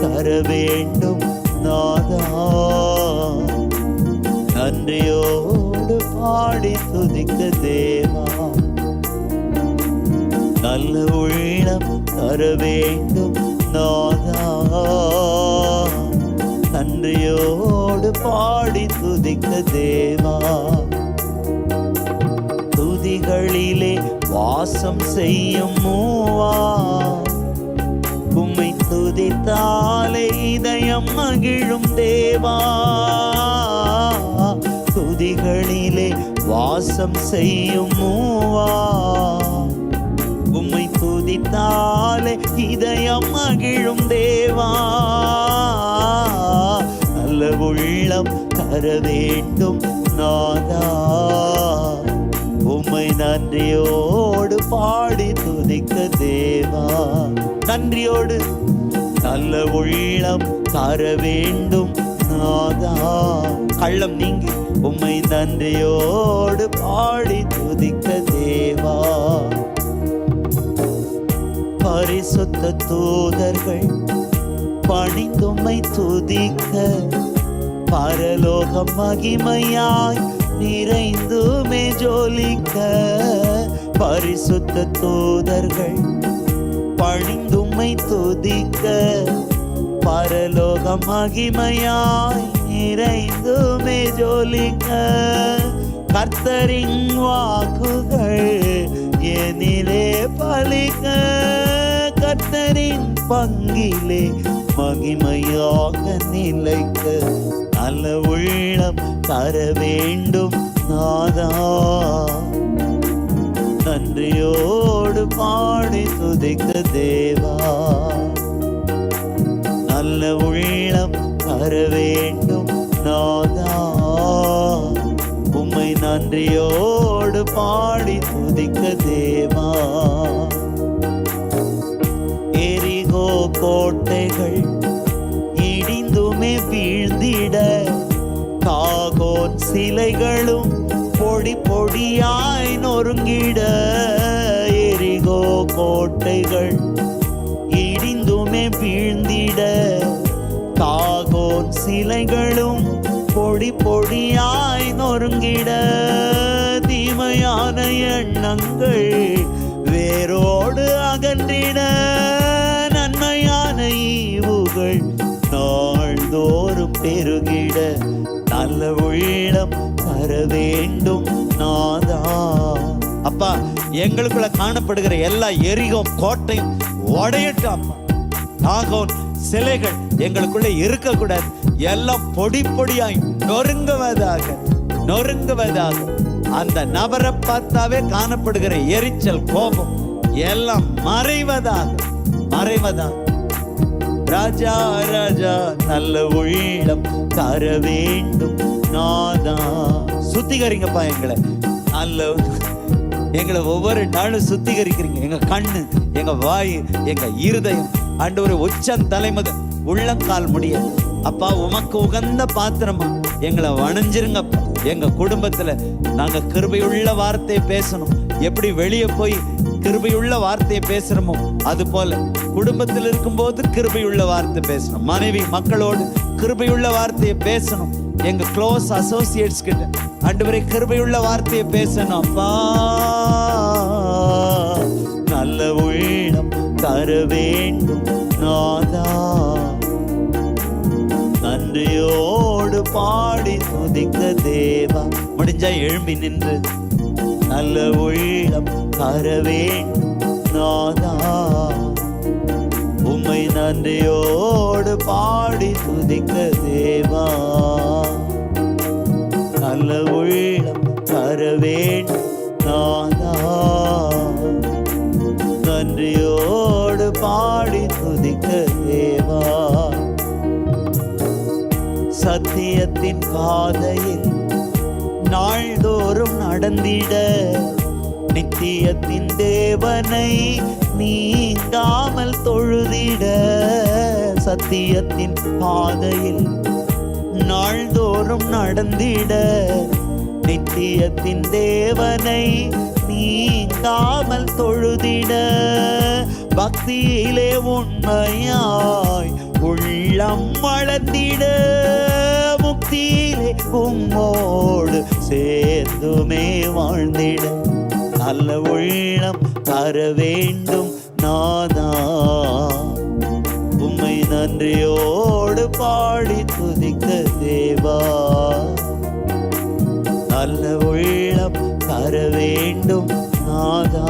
தர வேண்டும் நாதா. நன்றியோடு பாடி துதிக்க தேவா. நல்ல உள்ளம் தர வேண்டும் நாதா. நன்றியோடு பாடி துதிக்க தேவா. துதிகளிலே வாசம் செய்யும் மூவா. உம்மை துதித்தாலே இதயம் மகிழும் தேவா. துதிகளிலே வாசம் செய்யும் மூவா. உம்மை துதித்தாலே இதயம் மகிழும் தேவா. நல்ல உள்ளம் தர வேண்டும் நாதா. உம்மை நன்றியோடு பாடி துதிக்க தேவா. நன்றியோடு நல்ல உள்ளம் தர வேண்டும். நாதா கள்ளம் நீங்கி உம்மை நன்றியோடு பாடி துதிக்க தேவா. பரிசுத்த தூதர்கள் பணிந்துமை துதிக்க பரலோகம் மகிமையாய் நிறைந்துமே ஜோலிக்க. பரிசுத்த தூதர்கள் பணிந்து பணிந்தும்மை துதிக்க பரலோகம் மகிமையாய் நிறைந்துமே ஜோலிக்க. கர்த்தரின் வாக்குகள் எனிலே பலிக்க. கர்த்தரின் பங்கிலே மகிமையாக நிலைக்க. நல்ல உள்ளம் தர வேண்டும் நாதா. நன்றியோ பாடு பாடி துதிக்க தேவா. நல்ல உள்ளம் தர வேண்டும் நாதா. உம்மை நன்றியோடு பாடி துதிக்க தேவா. எரிகோ கோட்டைகள் இடிந்துமே வீழ்ந்திட. காகோன் சிலைகளும் பொடி பொடியாய் நொறுங்கிட. கோட்டைகள் இடிந்துமே வீழ்ந்திட. தாகோன் சிலைகளும் பொடி பொடியாய் நொறுங்கிட. தீமையான எண்ணங்கள் வேரோடு அகன்றிட. நன்மையான ஈவுகள் நாள்தோறும் பெருகிட. நல்ல உள்ளம் தர வேண்டும் நாதா. அப்பா எங்களுக்குள்ள காணப்படுகிற எல்லா எரிகம் கோட்டையும் உடையட்டும் அப்பா. நாகோன் சிலைகள் எங்களுக்குள்ள இருக்கக்கூடாது. எல்லாம் பொடி பொடியாய் நொறுங்குவதாக நொறுங்குவதாக. அந்த நபரை பார்த்தாவே காணப்படுகிற எரிச்சல் கோபம் எல்லாம் மறைவதாக மறைவதாக. ராஜா ராஜா நல்ல உள்ளம் தர வேண்டும். நாதா. சுத்திகரிங்கப்பா எங்களை. நல்ல எங்களை ஒவ்வொரு நாளும் சுத்திகரிக்கிறீங்க. எங்க கண்ணு எங்க வாய் எங்க இருதயம். அண்டு ஒரு உச்சம் தலைமுத உள்ளங்கால் முடிய. அப்பா உமக்கு உகந்த பாத்திரமா. எங்களை வணஞ்சிருங்க எங்க குடும்பத்துல நாங்க கிருபையுள்ள வார்த்தையை பேசணும். எப்படி வெளியே போய் கிருபையுள்ள வார்த்தையை பேசுறோமோ அது போல குடும்பத்தில் இருக்கும்போது கிருபையுள்ள வார்த்தை பேசணும். மனைவி மக்களோடு கிருபையுள்ள வார்த்தையை பேசணும். எங்க க்ளோஸ் அசோசியேட்ஸ் கிட்ட. அண்டு கிருபையுள்ள வார்த்தையை பேசணும். அப்பா நல்ல உள்ளம் தர வேண்டும் நாதா. நன்றியோடு பாடி துதிக்க தேவா. முடிஞ்சா எழும்பி நின்று. நல்ல உள்ளம் தர வேண்டும் நாதா. உம்மை நன்றியோ பாடி துதிக்க தேவா. நல்ல உள்ளம் தர வேண்டும் நாதா நன்றியோடு பாடி துதிக்க தேவா. சத்தியத்தின் பாதையில் நாள்தோறும் நடந்திட நித்தியத்தின் தேவனை நீங்காமல் தொழுதிட சத்தியத்தின் பாதையில் நாள்தோறும் நடந்திட நித்தியத்தின் தேவனை நீங்காமல் தொழுதிட பக்தியிலே உண்மையாய் உள்ளம் வளர்ந்திட முக்தியிலே உம்மோடு சேர்ந்துமே வாழ்ந்திட. நல்ல உள்ளம் தர வேண்டும் நாதா. உம்மை நன்றியோடு பாடி துதிக்க தேவா. நல்ல உள்ளம் தர வேண்டும் நாதா.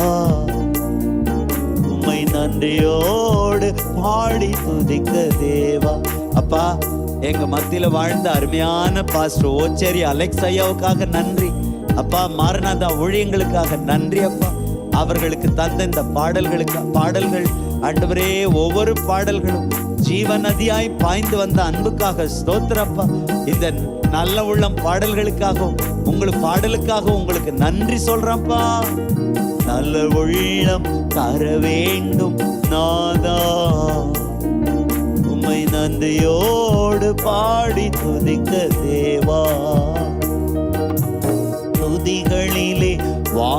உம்மை நன்றியோடு பாடி துதிக்க தேவா. அப்பா எங்க மத்தியில வாழ்ந்த அருமையான பாஸ்டர் ஓச்சேரி அலெக்ஸ் ஐயாவுக்காக நன்றி. அப்பா மாரநாதா ஊழியங்களுக்காக நன்றி அப்பா. அவர்களுக்கு தந்த இந்த பாடல்களுக்கு பாடல்கள் ஆண்டவரே ஒவ்வொரு பாடல்களும் ஜீவ நதியாய் பாய்ந்து வந்த அன்புக்காக ஸ்தோத்திரப்பா இந்த நல்ல உள்ளம் பாடல்களுக்காகவும் உங்களுக்கு பாடலுக்காக உங்களுக்கு நன்றி சொல்றப்பா நல்ல உள்ளம் தர வேண்டும் நாதா. உம்மை நன்றியோடு பாடி துதிக்க தேவா.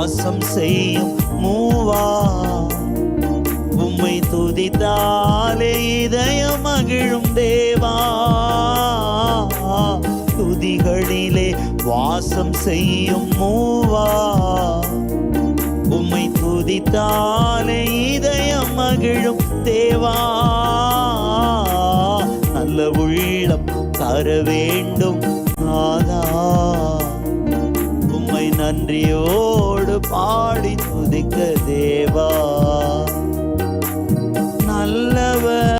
வாசம் செய்யும் மூவா. உம்மை துதித்தாலே இதயம் மகிழும் தேவா. துதிகளிலே வாசம் செய்யும் மூவா. உம்மை துதித்தாலே இதயம் மகிழும் தேவா. நல்ல உள்ளம் தர வேண்டும் ஆதா நன்றியோடு பாடி துதிக்க தேவா. நல்லவர்.